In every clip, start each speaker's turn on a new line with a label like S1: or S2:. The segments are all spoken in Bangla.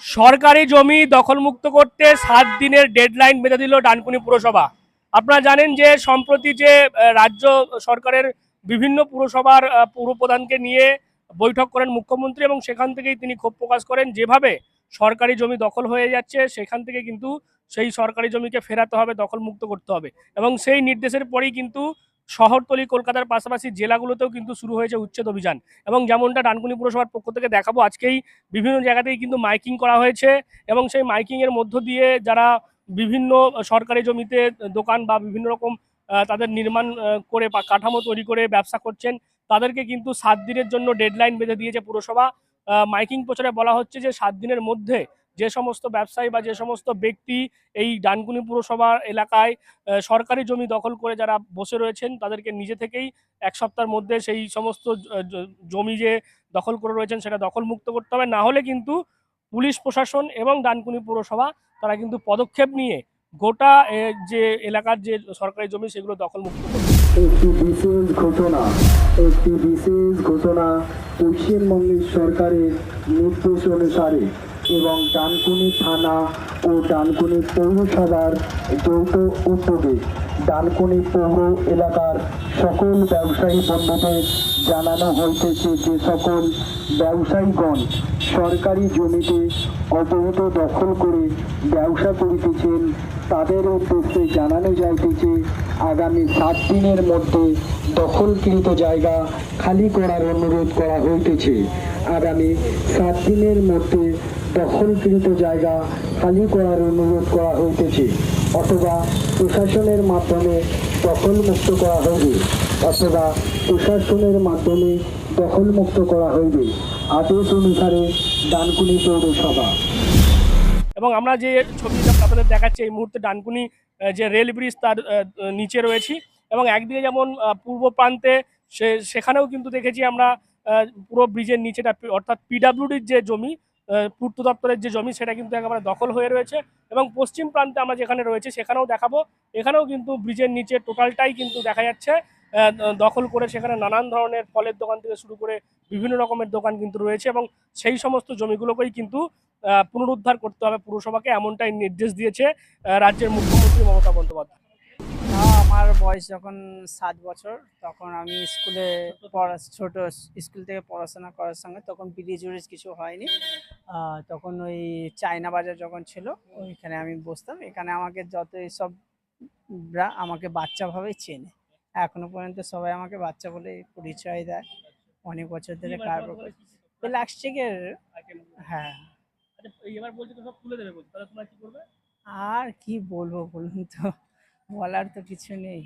S1: সরকারি জমি দখলমুক্ত করতে সাত দিনের ডেডলাইন বেঁধে দিল ডানকুনি পুরসভা। আপনারা জানেন যে সম্প্রতি যে রাজ্য সরকারের বিভিন্ন পুরসভার পুরপ্রধানকে নিয়ে বৈঠক করেন মুখ্যমন্ত্রী এবং সেখান থেকেই তিনি ক্ষোভ প্রকাশ করেন, যেভাবে সরকারি জমি দখল হয়ে যাচ্ছে, সেখান থেকে কিন্তু সেই সরকারি জমিকে ফেরাতে হবে, দখলমুক্ত করতে হবে। এবং সেই নির্দেশের পরেই কিন্তু শহরতলি কলকাতার পাশাপাশি জেলাগুলোতেও কিন্তু শুরু হয়েছে উচ্ছেদ অভিযান। এবং যেমনটা ডানকুনি পুরসভার পক্ষ থেকে দেখাবো, আজকেই বিভিন্ন জায়গাতেই কিন্তু মাইকিং করা হয়েছে এবং সেই মাইকিং এর মধ্য দিয়ে যারা বিভিন্ন সরকারি জমিতে দোকান বা বিভিন্ন রকম তাদের নির্মাণ করে বা কাঠামো তৈরি করে ব্যবসা করছেন, তাদেরকে কিন্তু সাত দিনের জন্য ডেডলাইন বেঁধে দিয়েছে পুরসভা। মাইকিং প্রচারে বলা হচ্ছে যে সাত দিনের মধ্যে যে সমস্ত ব্যবসায়ী বা যে সমস্ত ব্যক্তি এই ডানকুনি পুরসভা এলাকায় সরকারি জমি দখল করে যারা বসে রয়েছেন, তাদেরকে নিজে থেকেই এক সপ্তাহের মধ্যে সেই সমস্ত জমি যে দখল করে রয়েছেন সেটা দখল মুক্ত করতে হবে। না হলে কিন্তু পুলিশ প্রশাসন এবং ডানকুনি পুরসভা, তারা কিন্তু পদক্ষেপ নিয়ে গোটা যে এলাকার যে সরকারি জমি, সেগুলো দখল মুক্ত করবে।
S2: একটি বিশেষ ঘটনা, একটি বিশেষ ঘটনা পশ্চিমবঙ্গের সরকারের নির্দেশ অনুসারে এবং ডানকুনি থানা ও ডানকুনি পৌরসভার যৌথ উদ্যোগে ডানকুনি পৌর এলাকার সকল ব্যবসায়ী বন্ধুদের জানানো হইতেছে যে সকল ব্যবসায়ীগণ সরকারি জমিতে অবৈধ দখল করে ব্যবসা করিতেছেন, তাদের উদ্দেশ্যে জানানো যাইতেছে, আগামী সাত দিনের মধ্যে দখলকৃত জায়গা খালি করার অনুরোধ করা হইতেছে। আগামী সাত দিনের মধ্যে দখলকৃত জায়গা খালি করার অনুরোধ করা হইতেছে, অথবা প্রশাসনের মাধ্যমে দখলমুক্ত করা হইবে, অথবা প্রশাসনের মাধ্যমে দখলমুক্ত করা হইবে। আদেশ অনুসারে ডানকুনি পৌরসভা।
S1: এবং আমরা যে ছবিটা আপনাদের দেখাচ্ছি, এই মুহূর্তে ডানকুনি যে রেল ব্রিজ তার নিচে রয়েছি এবং একদিকে যেমন পূর্ব প্রান্তে সে, সেখানেও কিন্তু দেখেছি আমরা পুরো ব্রিজের নিচেটা, অর্থাৎ পিডাব্লিউডির যে জমি পূর্ত দপ্তরের যে জমি সেটা কিন্তু একেবারে দখল হয়ে রয়েছে এবং পশ্চিম প্রান্তে আমরা যেখানে রয়েছে সেখানেও দেখাবো। এখানেও কিন্তু ব্রিজের নিচে টোটালটাই কিন্তু দেখা যাচ্ছে। দখল করে সেখানে নানান ধরনের ফলের দোকান থেকে শুরু করে বিভিন্ন রকমের দোকান কিন্তু রয়েছে এবং সেই সমস্ত জমিগুলোকেই কিন্তু পুনরুদ্ধার করতে হবে পুরসভাকে এমনটাই নির্দেশ দিয়েছে রাজ্যের মুখ্যমন্ত্রী মমতা বন্দ্যোপাধ্যায়।
S3: আমার বয়স যখন সাত বছর তখন আমি স্কুলে পড়া ছোট স্কুল থেকে পড়াশোনা করার সঙ্গে তখন ব্রিজ উরিজ কিছু হয়নি। তখন ওই চায়না বাজার যখন ছিল ওইখানে আমি বসতাম। এখানে আমাকে যত সব আমাকে বাচ্চা ভাবে চেনে। এখনও পর্যন্ত সবাই আমাকে বাচ্চা বলে পরিচয় দেয়। অনেক বছর ধরে কারবার করছি। প্লাস্টিকের হ্যাঁ।
S1: এবার বলছে তো সব তুলে দেবে বলছে। তাহলে তোমরা কি করবে?
S3: আর কি বলব বলুন তো? বলার তো কিছু নেই।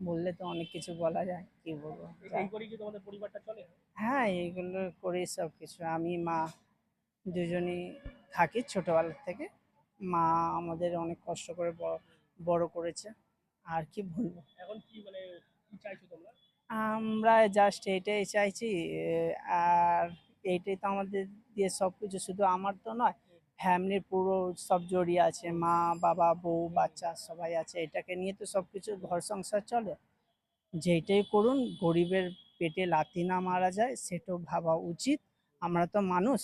S3: বললে তো অনেক কিছু বলা যায় কি বলব? হ্যাঁ এইগুলো করি সব কিছু। আমি মা দুজনই থাকি ছোটোবেলার থেকে। মা আমাদের অনেক কষ্ট করে বড় বড় করেছে। আর কি বলব?
S1: এখন কি মানে
S3: আমরা জাস্ট এইটাই চাইছি আর এইটাই তো আমাদের দিয়ে সব কিছু শুধু আমার তো নয় ফ্যামিলির পুরো সব জড়িয়ে আছে মা বাবা বউ বাচ্চা সবাই আছে এটাকে নিয়ে তো সব কিছু ঘর সংসার চলে। যেইটাই করুন গরিবের পেটে লাথি না মারা যায় সেটাও ভাবা উচিত। আমরা তো মানুষ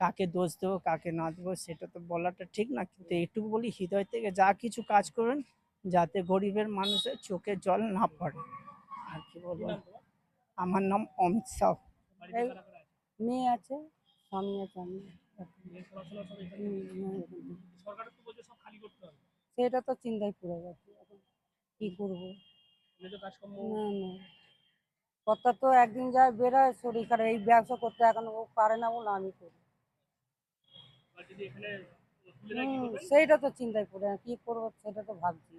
S3: কাকে দোষ দেবো কাকে না দেবো সেটা তো বলাটা ঠিক না কিন্তু এইটুকু বলি হৃদয় থেকে যা কিছু কাজ করুন যাতে গরিবের মানুষের চোখে জল না পড়ে। আর কি বলব? আমার নাম অমিত
S1: আছে?
S4: মেয়ে আছে স্বামী আছে। সেটা তো চিন্তায় পড়ে গেছে কি করব? না না। কথা তো একদিন যায় বেরোয়, শরীর খারাপ, এই ব্যবসা করতে এখন ও পারে না বলে আমি করি। সেইটা তো চিন্তায় পড়ে কি করব সেটা তো ভাবছি।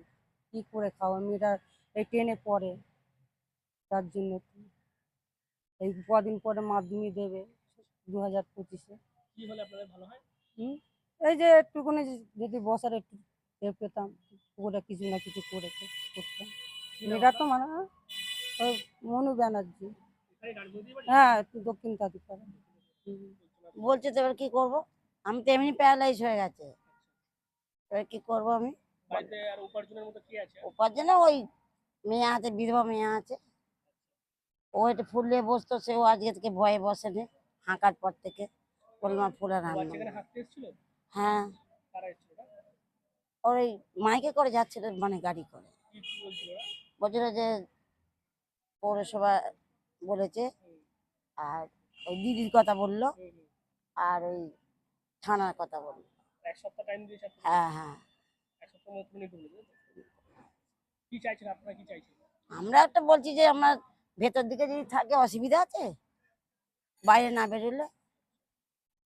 S4: কি করে খাওয়া মেয়েটা এই টেনে পড়ে, তার জন্য। এই কদিন পরে মাধ্যমিক দেবে, দু হাজার পঁচিশে।
S1: কি হলে আপনাদের ভালো হয়?
S4: হুম? এই যে একটুখানি যদি বসার একটু এ পেতাম ওরা কিছু না কিছু করে করতাম। এটা তো মানে ওই মনু ব্যানার্জি। হ্যাঁ দক্ষিণ তাঁতিপাড়া।
S5: বলছে তো এবার কি করব? আমি তো এমনি প্যারালাইজ হয়ে গেছে। এবার কি করব আমি? উপার্জনে ওই মেয়ে আছে বিধবা মেয়ে আছে। ও একটু ফুল নিয়ে বসতো সেও আজকে থেকে ভয়ে বসে নে হাঁকার পর থেকে। কলমা ফুলের
S1: এসেছিল?
S5: হ্যাঁ।
S1: ওরা?
S5: ওই মাইকে করে যাচ্ছিল মানে গাড়ি করে।
S1: বলছিল
S5: যে পৌরসভা বলেছে আর ওই দিদির কথা বলল। আর ওই থানার কথা বলল? হ্যাঁ হ্যাঁ। আমরা একটা বলছি যে আমরা ভেতর দিকে যদি থাকে অসুবিধা আছে? বাইরে না বেরোলে?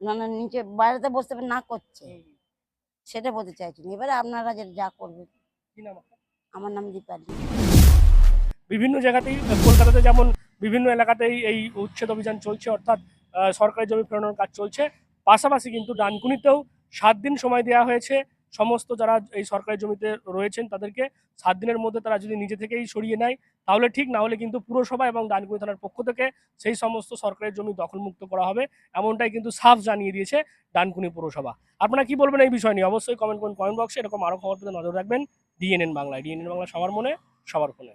S5: না না নিচে বাইরেতে বসতে না করছে। সেটা বলতে চাইছি না। এবারে আপনারা যে যা করবেন? আমার নাম দীপালি
S1: বিভিন্ন জায়গাতেই কলকাতাতে যেমন বিভিন্ন এলাকাতেই এই উচ্ছেদ অভিযান চলছে অর্থাৎ সরকারি জমি ফেরানোর কাজ চলছে পাশাপাশি কিন্তু ডানকুনিতেও সাত দিন সময় দেওয়া হয়েছে সমস্ত যারা এই সরকারি জমিতে রয়েছেন তাদেরকে সাত দিনের মধ্যে তারা যদি নিজে থেকেই সরিয়ে নেয়, তাহলে ঠিক, না হলে কিন্তু পুরসভা এবং ডানকুনি থানার পক্ষ থেকে সেই সমস্ত সরকারি জমি দখলমুক্ত করা হবে, এমনটাই কিন্তু সাফ জানিয়ে দিয়েছে ডানকুনি পুরসভা। আপনারা কি বলবেন এই বিষয় নিয়ে? অবশ্যই কমেন্ট করুন কমেন্ট বক্সে এরকম আরও খবর পেতে নজর রাখবেন। ডিএনএন বাংলায় ডিএনএন বাংলা সবার মনে, সবার ফোনে।